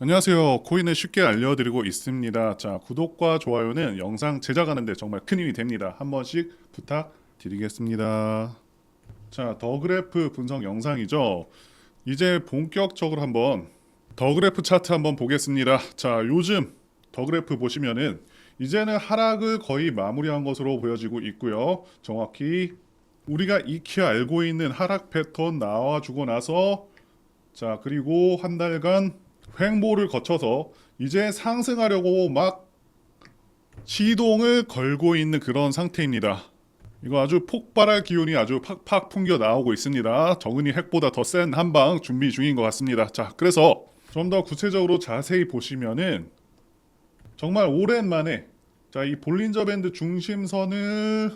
안녕하세요. 코인을 쉽게 알려드리고 있습니다. 자, 구독과 좋아요는 영상 제작하는데 정말 큰 힘이 됩니다. 한 번씩 부탁드리겠습니다. 자, 더 그래프 분석 영상이죠. 이제 본격적으로 한번 더 그래프 차트 한번 보겠습니다. 자, 요즘 더 그래프 보시면은 이제는 하락을 거의 마무리한 것으로 보여지고 있고요. 정확히 우리가 익히 알고 있는 하락 패턴 나와주고 나서 자, 그리고 한 달간 횡보를 거쳐서 이제 상승하려고 막 시동을 걸고 있는 그런 상태입니다. 이거 아주 폭발할 기운이 아주 팍팍 풍겨 나오고 있습니다. 정은이 핵보다 더 센 한방 준비 중인 것 같습니다. 자, 그래서 좀 더 구체적으로 자세히 보시면은 정말 오랜만에 자, 이 볼린저 밴드 중심선을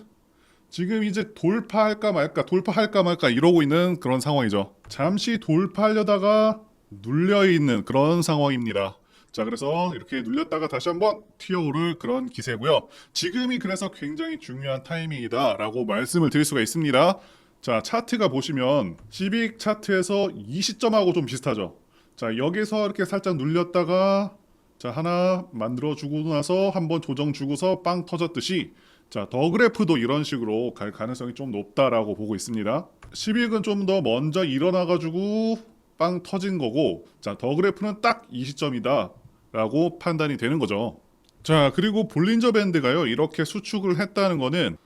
지금 이제 돌파할까 말까 돌파할까 말까 이러고 있는 그런 상황이죠. 잠시 돌파하려다가 눌려 있는 그런 상황입니다. 자, 그래서 이렇게 눌렸다가 다시 한번 튀어오를 그런 기세고요. 지금이 그래서 굉장히 중요한 타이밍이다라고 말씀을 드릴 수가 있습니다. 자, 차트가 보시면 시빅 차트에서 이 시점하고 좀 비슷하죠. 자, 여기서 이렇게 살짝 눌렸다가 자, 하나 만들어 주고 나서 한번 조정 주고서 빵 터졌듯이 자, 더 그래프도 이런 식으로 갈 가능성이 좀 높다라고 보고 있습니다. 시빅은 좀 더 먼저 일어나 가지고 빵 터진 거고 자, 더 그래프는 딱 이 시점이다라고 판단이 되는 거죠. 자, 그리고 볼린저 밴드가요. 이렇게 수축을 했다는 거는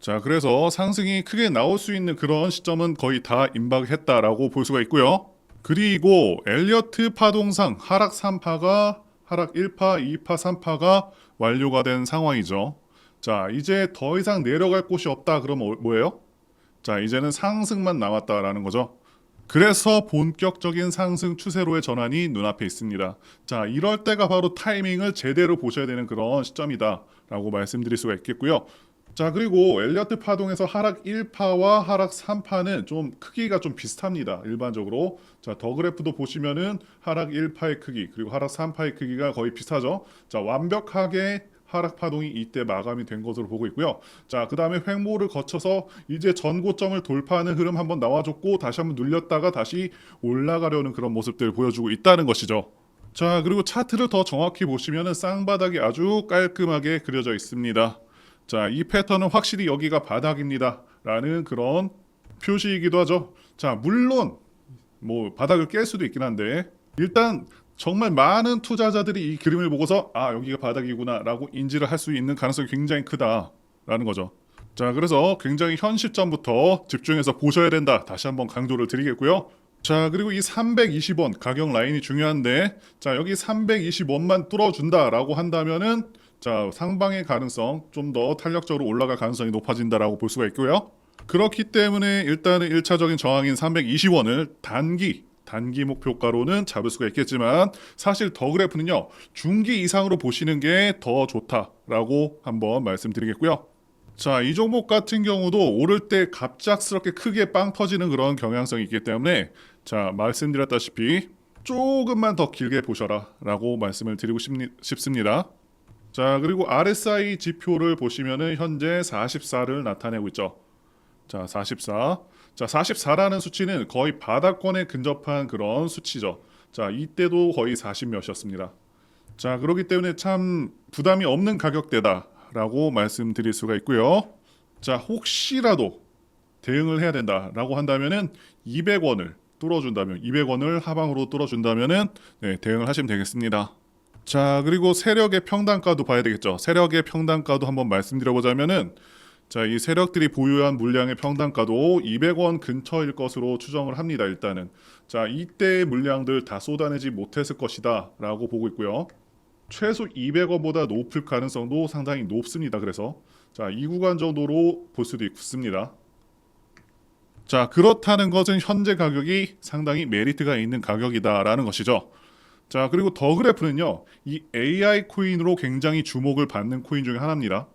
자, 그래서 상승이 크게 나올 수 있는 그런 시점은 거의 다 임박했다라고 볼 수가 있고요. 그리고 엘리어트 파동상 하락 3파가 하락 1파, 2파, 3파가 완료가 된 상황이죠. 자, 이제 더 이상 내려갈 곳이 없다. 그러면 뭐예요? 자, 이제는 상승만 남았다라는 거죠. 그래서 본격적인 상승 추세로의 전환이 눈앞에 있습니다. 자, 이럴 때가 바로 타이밍을 제대로 보셔야 되는 그런 시점이다라고 말씀드릴 수가 있겠고요. 자, 그리고 엘리어트 파동에서 하락 1파와 하락 3파는 좀 크기가 좀 비슷합니다. 일반적으로. 자, 더 그래프도 보시면은 하락 1파의 크기, 그리고 하락 3파의 크기가 거의 비슷하죠. 자, 완벽하게 하락 파동이 이때 마감이 된 것으로 보고 있고요. 자, 그 다음에 횡보를 거쳐서 이제 전고점을 돌파하는 흐름 한번 나와줬고 다시 한번 눌렸다가 다시 올라가려는 그런 모습들을 보여주고 있다는 것이죠. 자, 그리고 차트를 더 정확히 보시면은 쌍바닥이 아주 깔끔하게 그려져 있습니다. 자, 이 패턴은 확실히 여기가 바닥입니다. 라는 그런 표시이기도 하죠. 자, 물론 뭐 바닥을 깰 수도 있긴 한데 일단 정말 많은 투자자들이 이 그림을 보고서 아 여기가 바닥이구나라고 인지를 할 수 있는 가능성이 굉장히 크다라는 거죠. 자 그래서 굉장히 현 시점부터 집중해서 보셔야 된다 다시 한번 강조를 드리겠고요. 자 그리고 이 320원 가격 라인이 중요한데 자 여기 320원만 뚫어준다라고 한다면은 자 상방의 가능성 좀 더 탄력적으로 올라갈 가능성이 높아진다라고 볼 수가 있고요. 그렇기 때문에 일단은 1차적인 저항인 320원을 단기 단기 목표가로는 잡을 수가 있겠지만 사실 더 그래프는요 중기 이상으로 보시는 게 더 좋다라고 한번 말씀드리겠고요. 자, 이 종목 같은 경우도 오를 때 갑작스럽게 크게 빵 터지는 그런 경향성이 있기 때문에 자, 말씀드렸다시피 조금만 더 길게 보셔라 라고 말씀을 드리고 싶습니다. 자, 그리고 RSI 지표를 보시면은 현재 44를 나타내고 있죠. 자, 44. 자, 44라는 수치는 거의 바닥권에 근접한 그런 수치죠. 자, 이때도 거의 40 몇이었습니다. 자, 그렇기 때문에 참 부담이 없는 가격대다라고 말씀드릴 수가 있고요. 자, 혹시라도 대응을 해야 된다라고 한다면은 200원을 뚫어준다면 200원을 하방으로 뚫어준다면은 네, 대응을 하시면 되겠습니다. 자, 그리고 세력의 평단가도 봐야 되겠죠. 세력의 평단가도 한번 말씀드려보자면은 자, 이 세력들이 보유한 물량의 평단가도 200원 근처일 것으로 추정을 합니다. 일단은 자, 이때의 물량들 다 쏟아내지 못했을 것이다라고 보고 있고요. 최소 200원보다 높을 가능성도 상당히 높습니다. 그래서 자, 이 구간 정도로 볼 수도 있습니다. 자, 그렇다는 것은 현재 가격이 상당히 메리트가 있는 가격이다라는 것이죠. 자, 그리고 더 그래프는요. 이 AI 코인으로 굉장히 주목을 받는 코인 중에 하나입니다.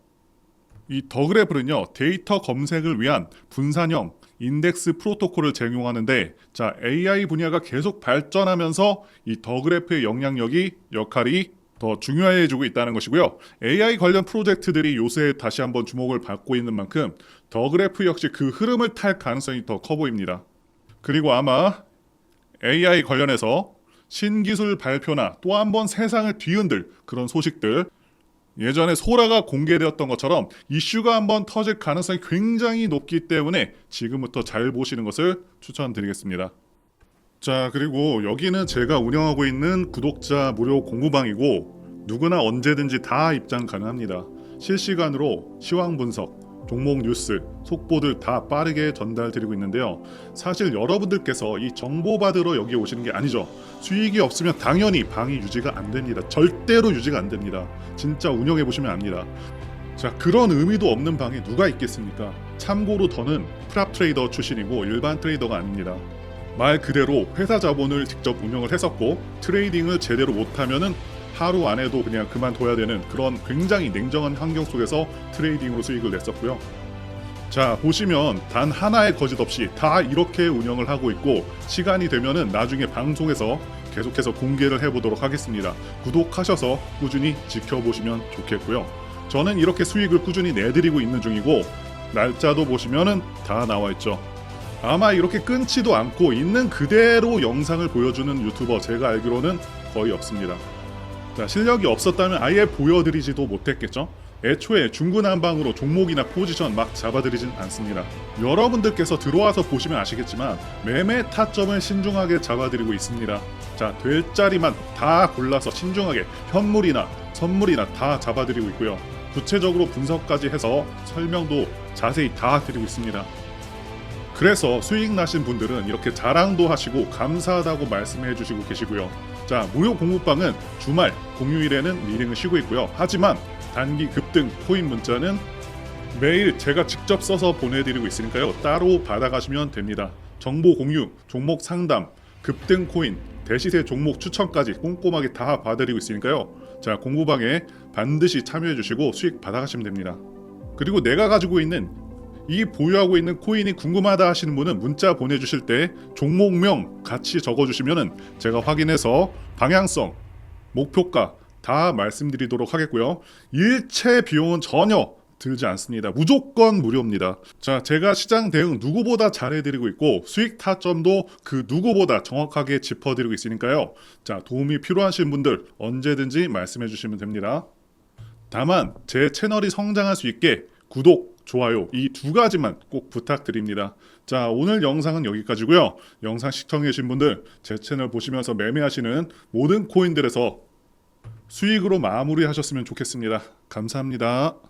이 더그래프는요 데이터 검색을 위한 분산형 인덱스 프로토콜을 제공하는데 자 AI 분야가 계속 발전하면서 이 더그래프의 영향력이 역할이 더 중요해지고 있다는 것이고요. AI 관련 프로젝트들이 요새 다시 한번 주목을 받고 있는 만큼 더그래프 역시 그 흐름을 탈 가능성이 더 커 보입니다. 그리고 아마 AI 관련해서 신기술 발표나 또 한 번 세상을 뒤흔들 그런 소식들 예전에 소라가 공개되었던 것처럼 이슈가 한번 터질 가능성이 굉장히 높기 때문에 지금부터 잘 보시는 것을 추천드리겠습니다. 자, 그리고 여기는 제가 운영하고 있는 구독자 무료 공부방이고 누구나 언제든지 다 입장 가능합니다. 실시간으로 시황 분석, 종목 뉴스, 속보들 다 빠르게 전달드리고 있는데요. 사실 여러분들께서 이 정보 받으러 여기 오시는 게 아니죠. 수익이 없으면 당연히 방이 유지가 안 됩니다. 절대로 유지가 안 됩니다. 진짜 운영해 보시면 압니다. 자, 그런 의미도 없는 방에 누가 있겠습니까? 참고로 저는 프랍 트레이더 출신이고 일반 트레이더가 아닙니다. 말 그대로 회사 자본을 직접 운영을 했었고 트레이딩을 제대로 못하면은 하루 안에도 그냥 그만둬야 되는 그런 굉장히 냉정한 환경 속에서 트레이딩으로 수익을 냈었고요. 자 보시면 단 하나의 거짓 없이 다 이렇게 운영을 하고 있고 시간이 되면은 나중에 방송에서 계속해서 공개를 해보도록 하겠습니다. 구독하셔서 꾸준히 지켜보시면 좋겠고요. 저는 이렇게 수익을 꾸준히 내드리고 있는 중이고 날짜도 보시면은 다 나와 있죠. 아마 이렇게 끊지도 않고 있는 그대로 영상을 보여주는 유튜버 제가 알기로는 거의 없습니다. 자, 실력이 없었다면 아예 보여드리지도 못했겠죠? 애초에 중구난방으로 종목이나 포지션 막 잡아드리진 않습니다. 여러분들께서 들어와서 보시면 아시겠지만 매매 타점을 신중하게 잡아드리고 있습니다. 자, 될 자리만 다 골라서 신중하게 현물이나 선물이나 다 잡아드리고 있고요. 구체적으로 분석까지 해서 설명도 자세히 다 드리고 있습니다. 그래서 수익 나신 분들은 이렇게 자랑도 하시고 감사하다고 말씀해 주시고 계시고요. 자, 무료 공부방은 주말, 공휴일에는 미링을 쉬고 있고요. 하지만 단기 급등 코인 문자는 매일 제가 직접 써서 보내드리고 있으니까요. 따로 받아가시면 됩니다. 정보 공유, 종목 상담, 급등 코인, 대시세 종목 추천까지 꼼꼼하게 다 봐드리고 있으니까요. 자, 공부방에 반드시 참여해 주시고 수익 받아가시면 됩니다. 그리고 내가 가지고 있는 이 보유하고 있는 코인이 궁금하다 하시는 분은 문자 보내주실 때 종목명 같이 적어주시면은 제가 확인해서 방향성, 목표가 다 말씀드리도록 하겠고요. 일체 비용은 전혀 들지 않습니다. 무조건 무료입니다. 자, 제가 시장 대응 누구보다 잘해드리고 있고 수익 타점도 그 누구보다 정확하게 짚어드리고 있으니까요. 자, 도움이 필요하신 분들 언제든지 말씀해 주시면 됩니다. 다만 제 채널이 성장할 수 있게 구독, 좋아요 이 두 가지만 꼭 부탁드립니다. 자 오늘 영상은 여기까지고요. 영상 시청해 주신 분들 제 채널 보시면서 매매하시는 모든 코인들에서 수익으로 마무리하셨으면 좋겠습니다. 감사합니다.